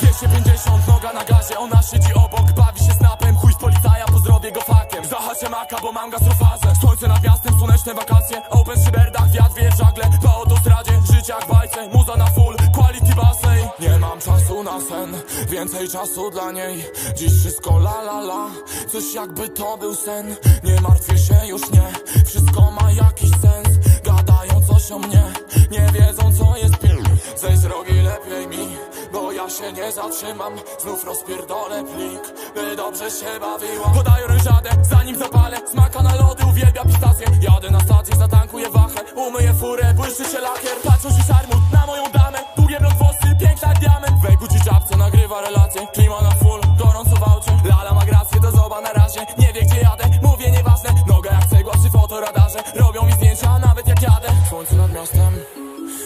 250 noga na gazie, ona siedzi obok Bawi się snapem, chuj z policaja, pozdrowię go fakiem. Zahaczę maka, bo mam gastrofazę Słońce nad miastem, słoneczne wakacje Open przy berdach, wiatr wieje żagle Po autostradzie, życie jak bajce Muza na full na sen, więcej czasu dla niej. Dziś wszystko la la la. Coś jakby to był sen. Nie martwię się już nie. Wszystko ma jakiś sens. Gadają coś o mnie. Nie wiedzą co jest pil Zejdź z drogi lepiej mi Bo ja się nie zatrzymam. Znów rozpierdolę plik By dobrze się bawiła Podaję rężadę Zanim zapalę. Smaka na lody Uwielbia pistacje Jadę na stację Zatankuję wachę. Umyję furę Błyszczy się lakier miastem.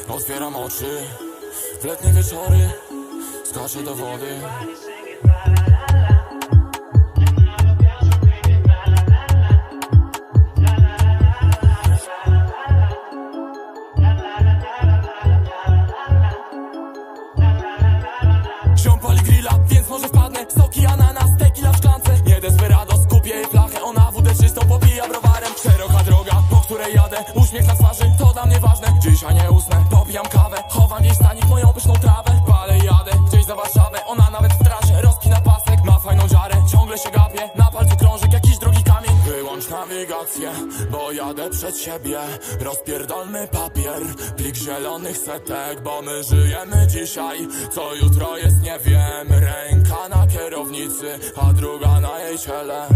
Otwieram oczy. W letnie wieczory Skaczę do wody Chowam jej stanik, moją pyszną trawę. Palę jadę, gdzieś za Warszawę. Ona nawet w trasie, rozpina pasek. Ma fajną dziarę, ciągle się gapię Na palcu krążek, jakiś drogi kamień. Wyłącz nawigację, bo jadę przed siebie. Rozpierdolmy papier, plik zielonych setek Bo my żyjemy dzisiaj, co jutro jest nie wiem. Ręka na kierownicy, a druga na jej ciele